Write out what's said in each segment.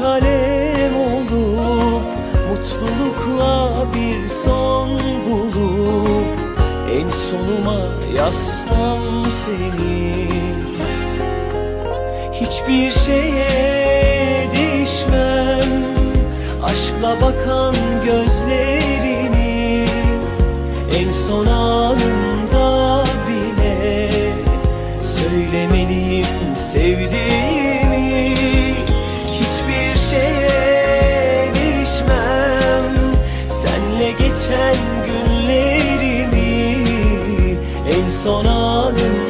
kalem olup Mutlulukla bir son bulup En sonuma yazsam seni. Hiçbir şeye değişmem Aşkla bakan gözlerini En son anımda son anımda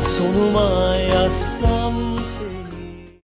sonuma yazsam